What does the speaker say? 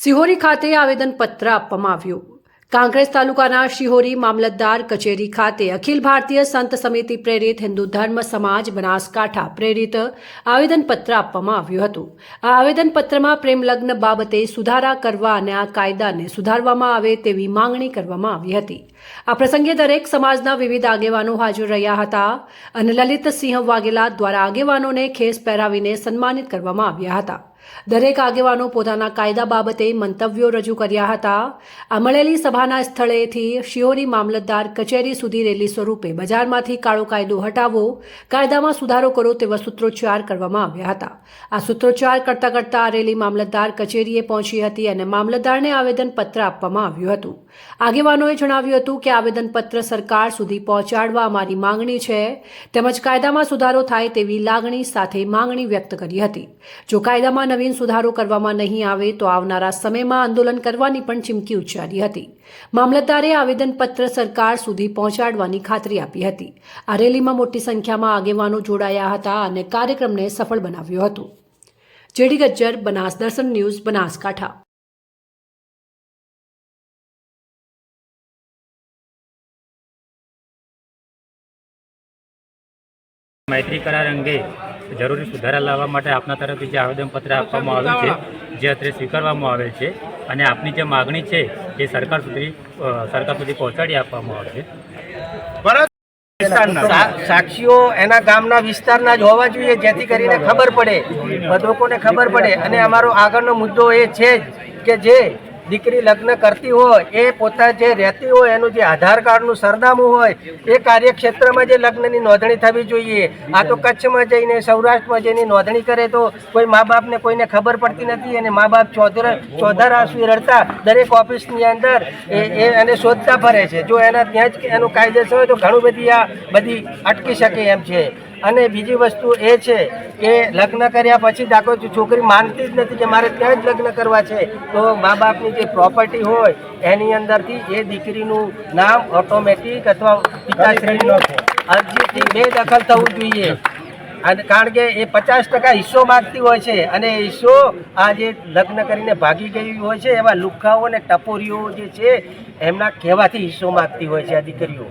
સિહોરી ખાતે આવેદનપત્ર આપવામાં આવ્યું. કાંગ્રેસ તાલુકાના શિહોરી મામલતદાર કચેરી ખાતે અખિલ ભારતીય સંત સમિતિ પ્રેરિત હિન્દુ ધર્મ સમાજ બનાસકાંઠા પ્રેરિત આવેદનપત્ર આપવામાં આવ્યું હતું. આ આવેદનપત્રમાં પ્રેમલગ્ન બાબતે સુધારા કરવા અને આ કાયદાને સુધારવામાં આવે તેવી માંગણી કરવામાં આવી હતી. આ પ્રસંગે દરેક સમાજના વિવિધ આગેવાનો હાજર રહ્યા હતા અને લલિતસિંહ વાઘેલા દ્વારા આગેવાનોને ખેસ પહેરાવીને સન્માનિત કરવામાં આવ્યા હતા. દરેક આગેવાનો પોતાના કાયદા બાબતે મંતવ્યો રજૂ કર્યા હતા. આ સભાના સ્થળેથી શિહોરી મામલતદાર કચેરી સુધી રેલી સ્વરૂપે બજારમાંથી કાળો કાયદો હટાવો, કાયદામાં સુધારો કરો તેવા સૂત્રોચ્ચાર કરવામાં આવ્યા હતા. આ સૂત્રોચ્ચાર કરતા કરતા રેલી મામલતદાર કચેરીએ પહોંચી હતી અને મામલતદારને આવેદનપત્ર આપવામાં આવ્યું હતું. આગેવાનોએ જણાવ્યું હતું કે આવેદનપત્ર સરકાર સુધી પહોંચાડવા અમારી માંગણી છે, તેમજ કાયદામાં સુધારો થાય તેવી લાગણી સાથે માંગણી વ્યક્ત કરી હતી. જો કાયદામાં નવીન સુધારો કરવામાં નહીં આવે તો આવનારા સમયમાં આંદોલન કરવાની પણ ચીમકી ઉચ્ચારી હતી. મામલતદારે આવેદનપત્ર સરકાર સુધી પહોંચાડવાની ખાતરી આપી હતી. આ રેલીમાં મોટી સંખ્યામાં આગેવાનો જોડાયા હતા અને કાર્યક્રમને સફળ બનાવ્યો હતો. જેડી ગજ્જર, બનાસ દર્શન ન્યૂઝ, બનાસકાંઠા. મૈત્રી કરાર અંગે જરૂરી સુધારા લાવવા માટે આપના તરફથી જે આવેદનપત્ર આપવામાં આવ્યું છે જે અત્રે સ્વીકારવામાં આવેલ છે અને આપની જે માગણી છે એ સરકાર સુધી સરકાર સુધી પહોંચાડી આપવામાં આવશે સાક્ષીઓ એના ગામના વિસ્તારના જ હોવા જોઈએ જેથી કરીને ખબર પડે લોકોને ખબર પડે. અને અમારો આગળનો મુદ્દો એ છે જ કે જે દીકરી લગ્ન કરતી હોય, એ પોતા જે રહેતી હોય, એનું જે આધાર કાર્ડનું સરનામું હોય, એ કાર્યક્ષેત્રમાં જે લગ્નની નોંધણી થવી જોઈએ. આ તો કચ્છમાં જઈને, સૌરાષ્ટ્રમાં જઈને નોંધણી કરે તો કોઈ મા બાપને કોઈને ખબર પડતી નથી અને મા બાપ ચોધર ચોધર આસવી રડતા દરેક ઓફિસની અંદર એ એને શોધતા ફરે છે. જો એના ત્યાં જ એનું કાયદેસર હોય તો ઘણું બધી આ બધી અટકી શકે એમ છે. અને બીજી વસ્તુ એ છે કે લગ્ન કર્યા પછી દાખલો છોકરી માનતી જ નથી કે મારે ત્યાં જ લગ્ન કરવા છે તો મા બાપની જે પ્રોપર્ટી હોય એની અંદરથી એ દીકરીનું નામ ઓટોમેટિક અથવા પિતાશ્રીનું અરજીથી બેદખલ થવું જોઈએ. અને કારણ કે એ પચાસ ટકા હિસ્સો માગતી હોય છે અને એ હિસ્સો આ જે લગ્ન કરીને ભાગી ગઈ હોય છે એવા લુખાઓ અને ટપોરીઓ જે છે એમના કહેવાથી હિસ્સો માગતી હોય છે આ દીકરીઓ.